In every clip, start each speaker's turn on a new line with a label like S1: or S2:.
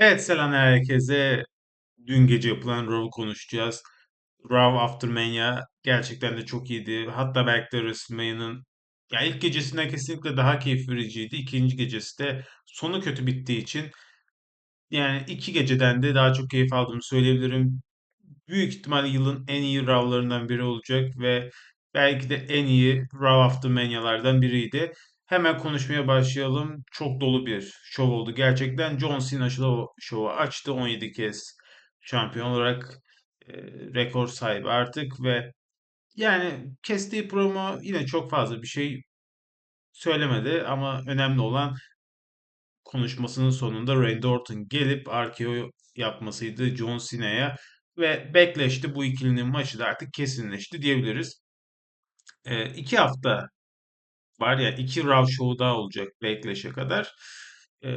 S1: Evet selam herkese. Dün gece yapılan Raw'u konuşacağız. Raw After Mania gerçekten de çok iyiydi. Hatta belki de WrestleMania'nın ya ilk gecesinden kesinlikle daha keyif vericiydi. İkinci gecesi de sonu kötü bittiği için yani iki geceden de daha çok keyif aldığımı söyleyebilirim. Büyük ihtimalle yılın en iyi Raw'larından biri olacak ve belki de en iyi Raw After Mania'lardan biriydi. Hemen konuşmaya başlayalım. Çok dolu bir şov oldu. Gerçekten John Cena şovu, açtı. 17 kez şampiyon olarak e, rekor sahibi artık ve yani kestiği promo yine çok fazla bir şey söylemedi ama önemli olan konuşmasının sonunda Randy Orton gelip RKO yapmasıydı John Cena'ya ve Backlash'te bu ikilinin maçı da artık kesinleşti diyebiliriz. E, iki hafta var ya iki Raw Show daha olacak Backlash'e kadar. E,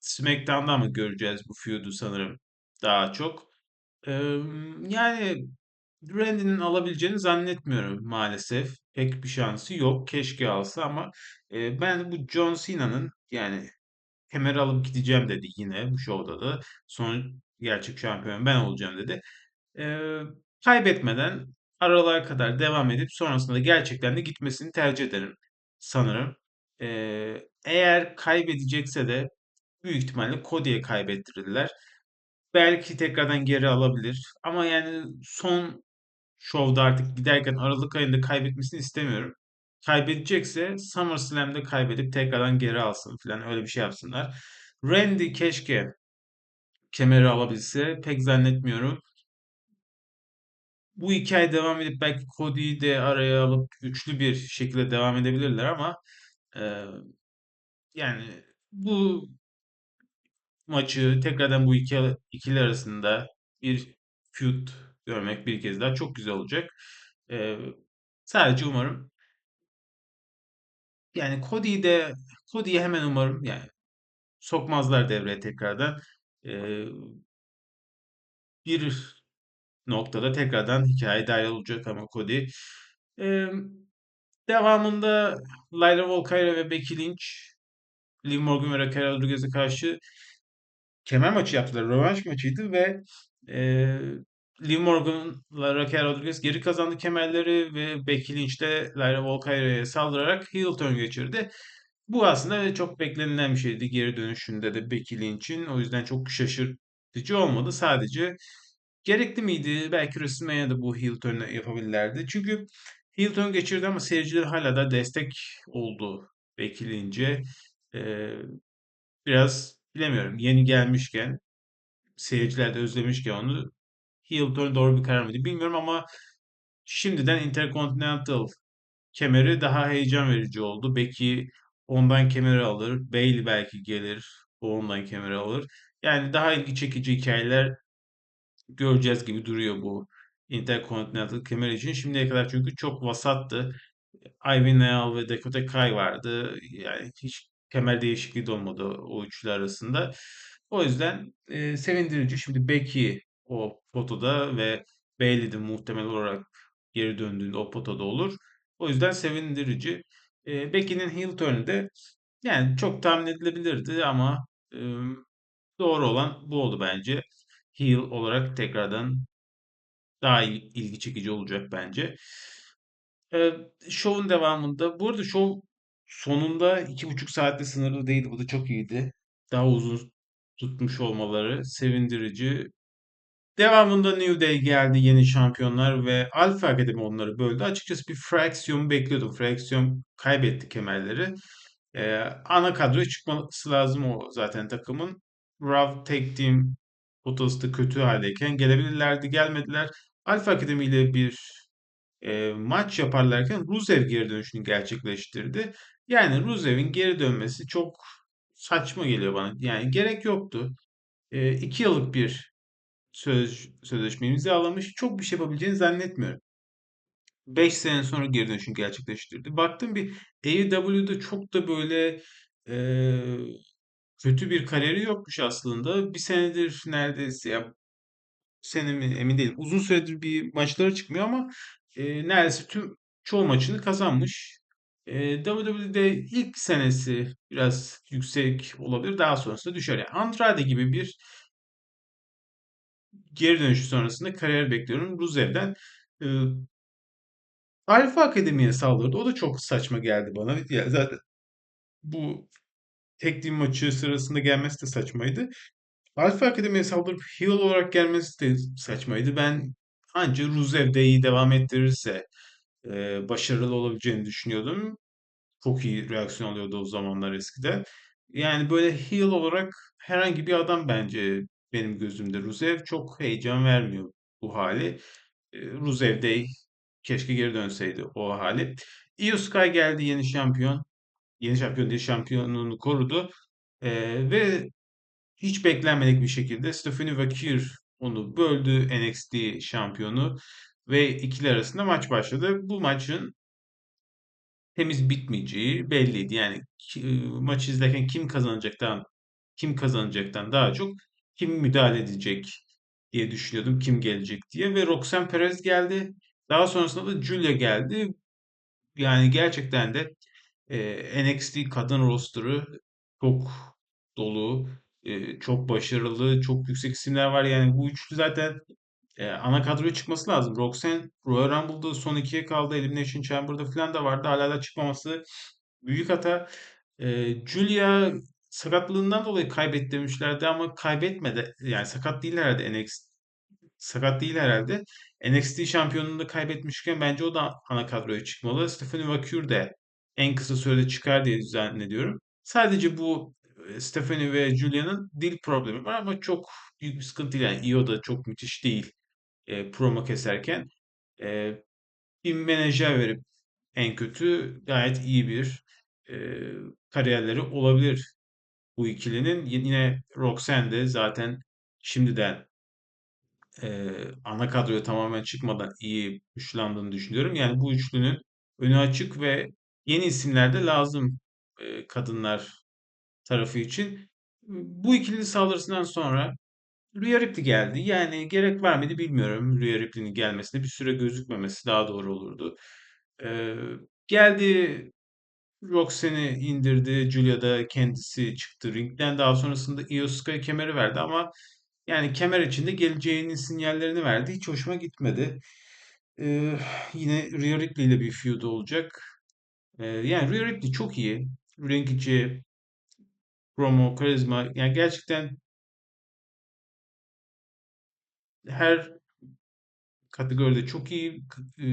S1: SmackDown'da mı göreceğiz bu feud'u sanırım daha çok. E, yani Randy'nin alabileceğini zannetmiyorum maalesef. Pek bir şansı yok. Keşke alsa ama e, ben bu John Cena'nın yani kemeri alıp gideceğim dedi yine bu şovda da. Son gerçek şampiyon ben olacağım dedi. Ee, kaybetmeden aralığa kadar devam edip sonrasında da gerçekten de gitmesini tercih ederim sanırım. Ee, eğer kaybedecekse de büyük ihtimalle Cody'ye kaybettirirler. Belki tekrardan geri alabilir. Ama yani son şovda artık giderken Aralık ayında kaybetmesini istemiyorum. Kaybedecekse SummerSlam'de kaybedip tekrardan geri alsın falan öyle bir şey yapsınlar. Randy keşke kemeri alabilse pek zannetmiyorum. Bu hikaye devam edip belki Cody'yi de araya alıp üçlü bir şekilde devam edebilirler ama e, yani bu maçı tekrardan bu iki ikili arasında bir feud görmek bir kez daha çok güzel olacak. E, sadece umarım yani Cody'yi de Cody'yi hemen umarım yani sokmazlar devreye tekrardan. E, bir noktada tekrardan hikaye dahil olacak ama Cody. E, devamında Lyra Valkyria ve Becky Lynch Liv Morgan ve Raquel Rodriguez'e karşı kemer maçı yaptılar. Rövanş maçıydı ve e, Liv Morgan'la Raquel Rodriguez geri kazandı kemerleri ve Becky Lynch de Lyra Valkyria'ya saldırarak heel turn geçirdi. Bu aslında çok beklenilen bir şeydi geri dönüşünde de Becky Lynch'in. O yüzden çok şaşırtıcı olmadı. Sadece gerekli miydi? Belki WrestleMania'da bu heel turn'u yapabilirlerdi. Çünkü heel turn geçirdi ama seyirciler hala da destek oldu Becky Lynch'e. Ee, biraz bilemiyorum yeni gelmişken seyirciler de özlemişken onu heel turn doğru bir karar mıydı bilmiyorum ama şimdiden Intercontinental kemeri daha heyecan verici oldu. Becky ondan kemeri alır. Bayley belki gelir. O ondan kemeri alır. Yani daha ilgi çekici hikayeler göreceğiz gibi duruyor bu Intercontinental kemer için. Şimdiye kadar çünkü çok vasattı. Ivy Nile ve Dakota Kai vardı. Yani hiç kemer değişikliği de olmadı o üçlü arasında. O yüzden e, sevindirici. Şimdi Becky o potoda ve Bayley de muhtemel olarak geri döndüğünde o potada olur. O yüzden sevindirici. E, Becky'nin heel turn'ü de yani çok tahmin edilebilirdi ama e, doğru olan bu oldu bence. Heel olarak tekrardan daha il- ilgi çekici olacak bence. Ee, şovun devamında, bu arada şov sonunda iki buçuk saatte sınırlı değildi. Bu da çok iyiydi. Daha uzun tutmuş olmaları sevindirici. Devamında New Day geldi yeni şampiyonlar ve Alpha Academy onları böldü. Açıkçası bir fraksiyon bekliyordum. Fraksiyon kaybetti kemerleri. Ee, ana kadroya çıkması lazım o zaten takımın. Raw Tag Team potası da kötü haldeyken gelebilirlerdi. Gelmediler. Alpha Academy ile bir e, maç yaparlarken Rusev geri dönüşünü gerçekleştirdi. Yani Rusev'in geri dönmesi çok saçma geliyor bana. Yani gerek yoktu. E, iki yıllık bir söz, sözleşme imzalamış. Çok bir şey yapabileceğini zannetmiyorum. 5 sene sonra geri dönüşünü gerçekleştirdi. Baktım bir AEW'de çok da böyle e, kötü bir kariyeri yokmuş aslında. Bir senedir neredeyse ya sene mi emin değilim. Uzun süredir bir maçlara çıkmıyor ama e, neredeyse tüm çoğu maçını kazanmış. Eee, WWE'de ilk senesi biraz yüksek olabilir. Daha sonrasında düşer. Yani Andrade gibi bir geri dönüşü sonrasında kariyer bekliyorum Rusev'den. Eee, Alfa Akademi'ye saldırdı. O da çok saçma geldi bana. Ya zaten bu tek team maçı sırasında gelmesi de saçmaydı. Alfa Akademi'ye saldırıp heel olarak gelmesi de saçmaydı. Ben anca Rusev'de iyi devam ettirirse eee, başarılı olabileceğini düşünüyordum. Çok iyi reaksiyon alıyordu o zamanlar eskiden. Yani böyle heel olarak herhangi bir adam bence benim gözümde Rusev çok heyecan vermiyor bu hali. E, Rusev de keşke geri dönseydi o hali. Io Sky geldi yeni şampiyon. Yeni şampiyon değil şampiyonluğunu korudu. E, ve hiç beklenmedik bir şekilde Stephanie Vakir onu böldü NXT şampiyonu ve ikili arasında maç başladı. Bu maçın temiz bitmeyeceği belliydi. Yani maçı izlerken kim kazanacaktan kim kazanacaktan daha çok kim müdahale edecek diye düşünüyordum. Kim gelecek diye ve Roxanne Perez geldi. Daha sonrasında da Julia geldi. Yani gerçekten de e, NXT kadın roster'ı çok dolu, e, çok başarılı, çok yüksek isimler var. Yani bu üçlü zaten e, ana kadroya çıkması lazım. Roxanne Royal Rumble'da son ikiye kaldı. Elimination Chamber'da falan da vardı. Hala da çıkmaması büyük hata. E, Julia sakatlığından dolayı kaybetti demişlerdi ama kaybetmedi. Yani sakat değil herhalde NXT. Sakat değil herhalde. NXT şampiyonluğunu da kaybetmişken bence o da ana kadroya çıkmalı. Stephanie McCure de en kısa sürede çıkar diye zannediyorum. Sadece bu e, Stephanie ve Julia'nın dil problemi var ama çok büyük bir sıkıntı değil. Yani Io da çok müthiş değil e, promo keserken. E, bir menajer verip en kötü gayet iyi bir e, kariyerleri olabilir bu ikilinin. Yine Roxanne de zaten şimdiden e, ana kadroya tamamen çıkmadan iyi güçlandığını düşünüyorum. Yani bu üçlünün önü açık ve yeni isimler de lazım kadınlar tarafı için. Bu ikili saldırısından sonra Rhea Ripley geldi. Yani gerek var mıydı bilmiyorum Rhea Ripley'nin gelmesine. Bir süre gözükmemesi daha doğru olurdu. Ee, geldi Roxanne'i indirdi. Julia da kendisi çıktı ringden. Daha sonrasında Io Sky kemeri verdi ama yani kemer içinde geleceğinin sinyallerini verdi. Hiç hoşuma gitmedi. Ee, yine Rhea Ripley ile bir feud olacak. Yani Rhea Ripley çok iyi. Ring içi, promo, karizma. Yani gerçekten her kategoride çok iyi e,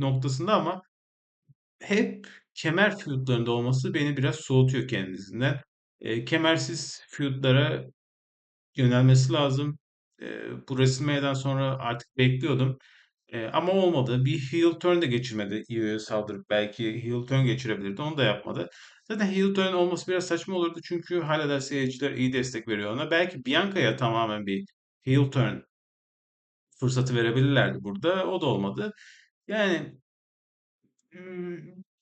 S1: noktasında ama hep kemer feudlarında olması beni biraz soğutuyor kendisinden. E, kemersiz feudlara yönelmesi lazım. E, bu WrestleMania'dan sonra artık bekliyordum. E, ama olmadı. Bir heel turn de geçirmedi. Io'ya saldırıp belki heel turn geçirebilirdi. Onu da yapmadı. Zaten heel turn olması biraz saçma olurdu. Çünkü hala da seyirciler iyi destek veriyor ona. Belki Bianca'ya tamamen bir heel turn fırsatı verebilirlerdi burada. O da olmadı. Yani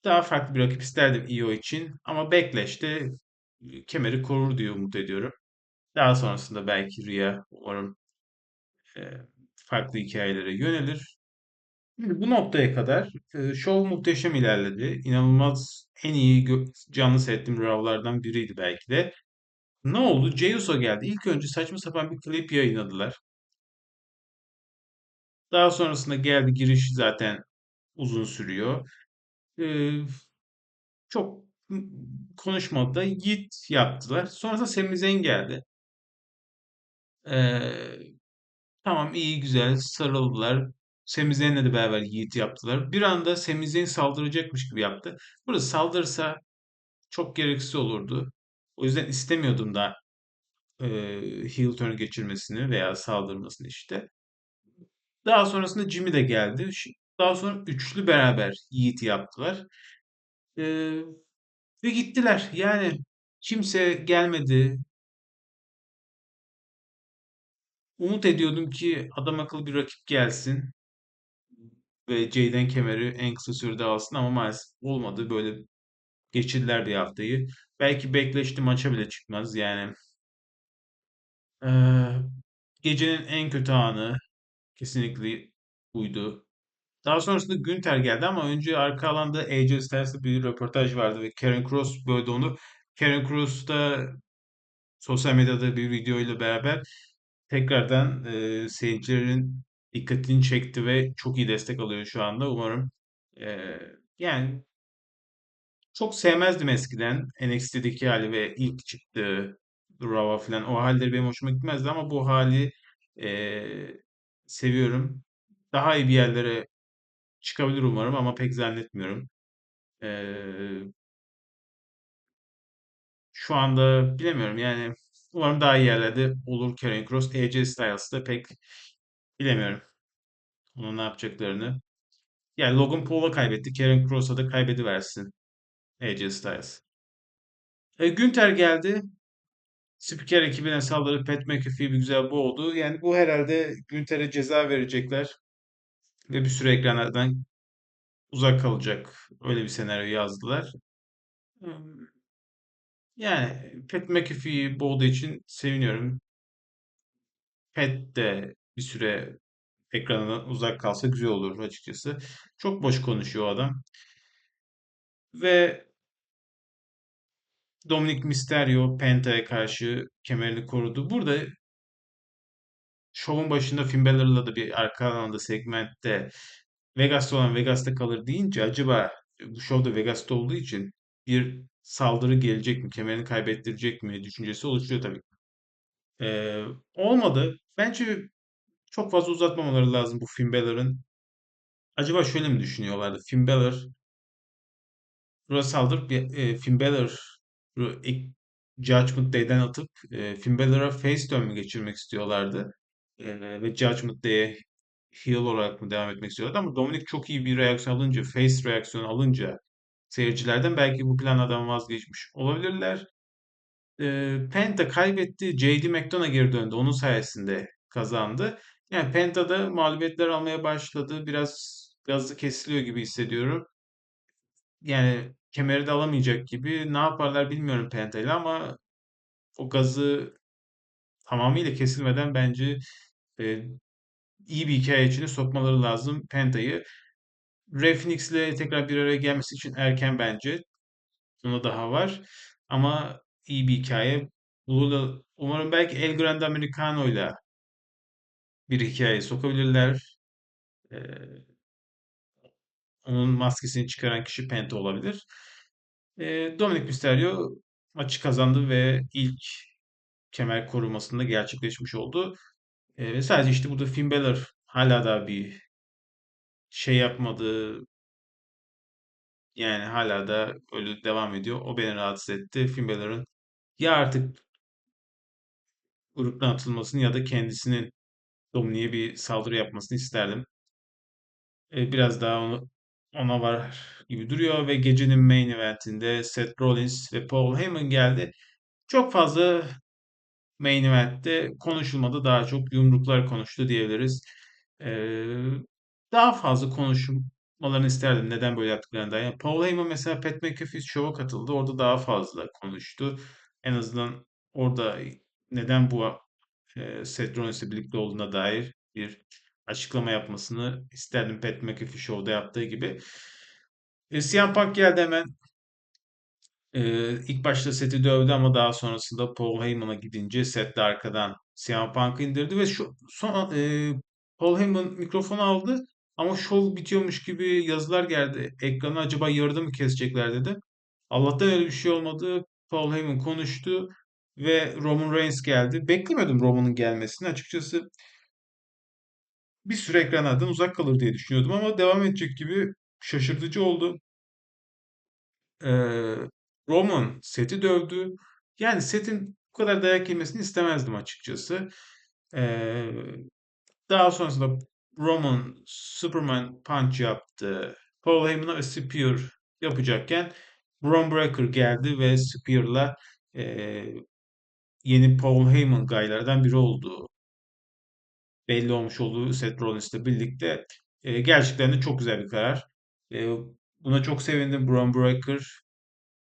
S1: daha farklı bir rakip isterdim Io için ama Backlash'te kemeri korur diye umut ediyorum. Daha sonrasında belki Rhea umarım eee, farklı hikayelere yönelir. Şimdi bu noktaya kadar eee şov muhteşem ilerledi. İnanılmaz en iyi gö- canlı seyrettiğim Raw'lardan biriydi belki de. Ne oldu? Jey Uso geldi. İlk önce saçma sapan bir klip yayınladılar. Daha sonrasında geldi giriş zaten uzun sürüyor. Eee, çok konuşmadı. Yiğit yaptılar. Sonrasında Sami Zayn geldi. Eee, tamam iyi güzel sarıldılar. Sami Zayn'le de beraber Yiğit yaptılar. Bir anda Sami saldıracakmış gibi yaptı. Burada saldırsa çok gereksiz olurdu. O yüzden istemiyordum da eee heel turn geçirmesini veya saldırmasını işte. Daha sonrasında Jimmy de geldi. Daha sonra üçlü beraber Yiğit yaptılar. Eee, ve gittiler. Yani kimse gelmedi. Umut ediyordum ki adam akıllı bir rakip gelsin ve Jayden kemeri en kısa sürede alsın ama maalesef olmadı. Böyle geçirdiler bir haftayı. Belki Backlash'te maça bile çıkmaz. Yani eee, gecenin en kötü anı kesinlikle buydu. Daha sonrasında Günther geldi ama önce arka alanda AJ Styles'la bir röportaj vardı ve Karen Cross böldü onu. Karen Cross da sosyal medyada bir video ile beraber tekrardan e, seyircilerin dikkatini çekti ve çok iyi destek alıyor şu anda. Umarım e, yani çok sevmezdim eskiden NXT'deki hali ve ilk çıktığı Raw falan. O halleri benim hoşuma gitmezdi ama bu hali e, seviyorum. Daha iyi bir yerlere çıkabilir umarım ama pek zannetmiyorum. E, şu anda bilemiyorum yani umarım daha iyi yerlerde olur Karrion Kross. AJ Styles'da pek bilemiyorum onun ne yapacaklarını. Yani Logan Paul'a kaybetti. Karrion Kross'a da kaybediversin AJ Styles. E, Günther geldi. Spiker ekibine saldırıp Pat McAfee bir güzel boğdu. Yani bu herhalde Günter'e ceza verecekler ve bir süre ekranlardan uzak kalacak. Öyle bir senaryo yazdılar. Yani Pat McAfee'yi boğduğu için seviniyorum. Pat de bir süre ekrandan uzak kalsa güzel olur açıkçası. Çok boş konuşuyor o adam. Ve Dominic Mysterio Penta'ya karşı kemerini korudu. Burada şovun başında Finn Balor'la da bir arka alanda segmentte Vegas'ta olan Vegas'ta kalır deyince acaba bu şovda Vegas'ta olduğu için bir saldırı gelecek mi, kemerini kaybettirecek mi düşüncesi oluşuyor tabii. Ee, olmadı. Bence çok fazla uzatmamaları lazım bu Finn Balor'ın. Acaba şöyle mi düşünüyorlardı? Finn Balor saldırıp e, Finn Balor'ı ilk Judgment Day'den atıp e, Finn Balor'a face turn mü geçirmek istiyorlardı. E, ve Judgment Day'e heel olarak mı devam etmek istiyorlardı ama Dominic çok iyi bir reaksiyon alınca, face reaksiyonu alınca seyircilerden belki bu planlardan vazgeçmiş olabilirler. E, Penta kaybetti. JD McDonough geri döndü. Onun sayesinde kazandı. Yani Penta da mağlubiyetler almaya başladı. Biraz gazı kesiliyor gibi hissediyorum. Yani kemeri de alamayacak gibi. Ne yaparlar bilmiyorum Penta ile ama o gazı tamamıyla kesilmeden bence e, iyi bir hikaye içine sokmaları lazım Penta'yı. Rey ile tekrar bir araya gelmesi için erken bence. Ona daha var. Ama iyi bir hikaye. Bunu umarım belki El Grande Americano ile bir hikaye sokabilirler. Ee, onun maskesini çıkaran kişi Penta olabilir. Ee, Dominic Mysterio maçı kazandı ve ilk kemer korumasında gerçekleşmiş oldu. Ee, sadece işte burada Finn Balor hala da bir şey yapmadı. Yani hala da öyle devam ediyor. O beni rahatsız etti. Finn Balor'ın ya artık gruptan atılmasını ya da kendisinin Dominik'e bir saldırı yapmasını isterdim. Ee, biraz daha onu, ona var gibi duruyor ve gecenin main eventinde Seth Rollins ve Paul Heyman geldi. Çok fazla main event'te konuşulmadı. Daha çok yumruklar konuştu diyebiliriz. Ee, daha fazla konuşmalarını isterdim. Neden böyle yaptıklarından. Yani Paul Heyman mesela Pat McAfee şova katıldı. Orada daha fazla konuştu. En azından orada neden bu e, Seth Rollins'le birlikte olduğuna dair bir açıklama yapmasını isterdim Pat McAfee Show'da yaptığı gibi. E, CM Punk geldi hemen ee, ilk başta Seth'i dövdü ama daha sonrasında Paul Heyman'a gidince Seth arkadan CM Punk'ı indirdi ve şu son e, Paul Heyman mikrofonu aldı ama şov bitiyormuş gibi yazılar geldi. Ekranı acaba yarıda mı kesecekler dedi. Allah'tan öyle bir şey olmadı. Paul Heyman konuştu ve Roman Reigns geldi. Beklemiyordum Roman'ın gelmesini açıkçası. Bir süre ekranlardan uzak kalır diye düşünüyordum ama devam edecek gibi şaşırtıcı oldu. Ee, Roman Seth'i dövdü. Yani Seth'in bu kadar dayak yemesini istemezdim açıkçası. Ee, daha sonrasında Roman Superman Punch yaptı. Paul Heyman'a Spear yapacakken Bron Breakker geldi ve Spear'la e, yeni Paul Heyman gaylardan biri olduğu belli olmuş olduğu Seth Rollins'le birlikte e, gerçekten de çok güzel bir karar. E, buna çok sevindim. Bron Breakker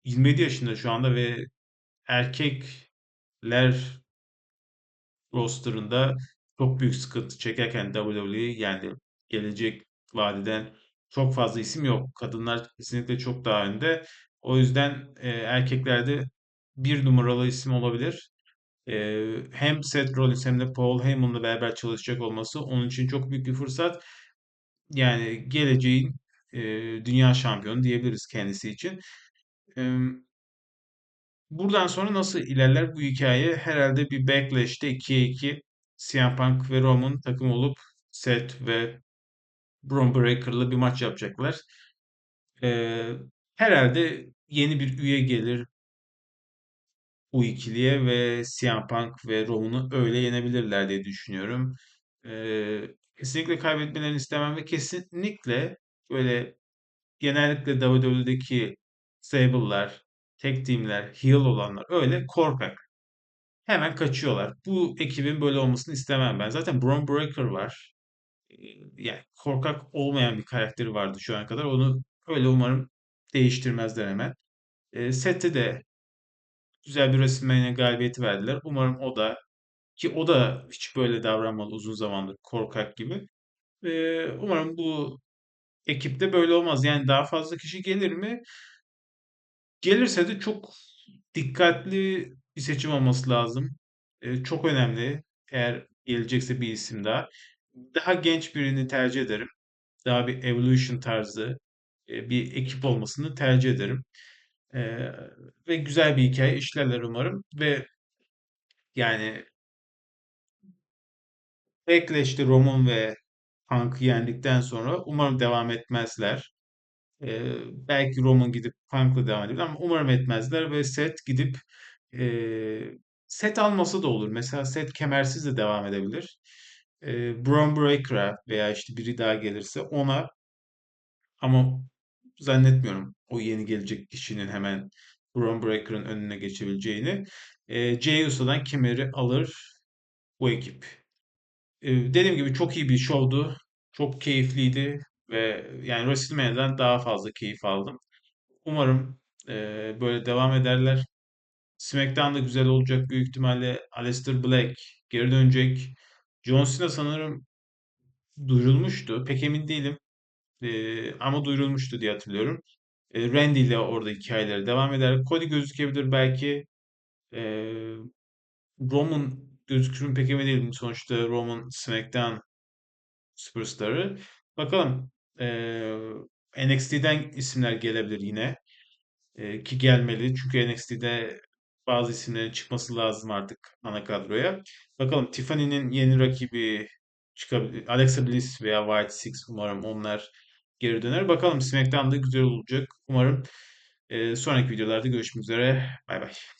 S1: 27 yaşında şu anda ve erkekler rosterında çok büyük sıkıntı çekerken WWE yani gelecek vadiden çok fazla isim yok. Kadınlar kesinlikle çok daha önde. O yüzden e, erkeklerde bir numaralı isim olabilir. E, hem Seth Rollins hem de Paul Heyman'la beraber çalışacak olması onun için çok büyük bir fırsat. Yani geleceğin e, dünya şampiyonu diyebiliriz kendisi için. E, buradan sonra nasıl ilerler bu hikaye? Herhalde bir Backlash'te 2'ye 2 CM Punk ve Roman takım olup Seth ve Bron Breakker'la bir maç yapacaklar. Ee, herhalde yeni bir üye gelir bu ikiliye ve CM Punk ve Roman'ı öyle yenebilirler diye düşünüyorum. Ee, kesinlikle kaybetmelerini istemem ve kesinlikle böyle genellikle WWE'deki stable'lar, tag team'ler, heel olanlar öyle korkak. Hemen kaçıyorlar. Bu ekibin böyle olmasını istemem ben. Zaten Bron Breakker var. Yani korkak olmayan bir karakteri vardı şu ana kadar. Onu öyle umarım değiştirmezler hemen. E, Seth'e de güzel bir WrestleMania galibiyeti verdiler. Umarım o da ki o da hiç böyle davranmadı uzun zamandır korkak gibi. E, umarım bu ekipte böyle olmaz. Yani daha fazla kişi gelir mi? Gelirse de çok dikkatli bir seçim olması lazım. E, çok önemli. Eğer gelecekse bir isim daha. Daha genç birini tercih ederim. Daha bir Evolution tarzı e, bir ekip olmasını tercih ederim. E, ve güzel bir hikaye işlerler umarım. Ve yani Backlash'te Roman ve Punk'ı yendikten sonra umarım devam etmezler. E, belki Roman gidip Punk'la devam edebilir ama umarım etmezler ve Seth gidip e, set alması da olur. Mesela Seth kemersiz de devam edebilir. E, Braun Breaker'a veya işte biri daha gelirse ona ama zannetmiyorum o yeni gelecek kişinin hemen Braun Breaker'ın önüne geçebileceğini. E, Jey Uso'dan kemeri alır bu ekip. E, dediğim gibi çok iyi bir şovdu. Çok keyifliydi ve yani WrestleMania'dan daha fazla keyif aldım. Umarım e, böyle devam ederler. SmackDown da güzel olacak büyük ihtimalle. Aleister Black geri dönecek. John Cena sanırım duyurulmuştu. Pek emin değilim. E, ama duyurulmuştu diye hatırlıyorum. E, Randy ile orada hikayeleri devam eder. Cody gözükebilir belki. E, Roman gözükür mü pek emin değilim. Sonuçta Roman SmackDown Superstar'ı. Bakalım. E, NXT'den isimler gelebilir yine. E, ki gelmeli. Çünkü NXT'de bazı isimlerin çıkması lazım artık ana kadroya. Bakalım Tiffany'nin yeni rakibi çıkabilir. Alexa Bliss veya White Six umarım onlar geri döner. Bakalım SmackDown'da güzel olacak. Umarım e, sonraki videolarda görüşmek üzere. Bay bay.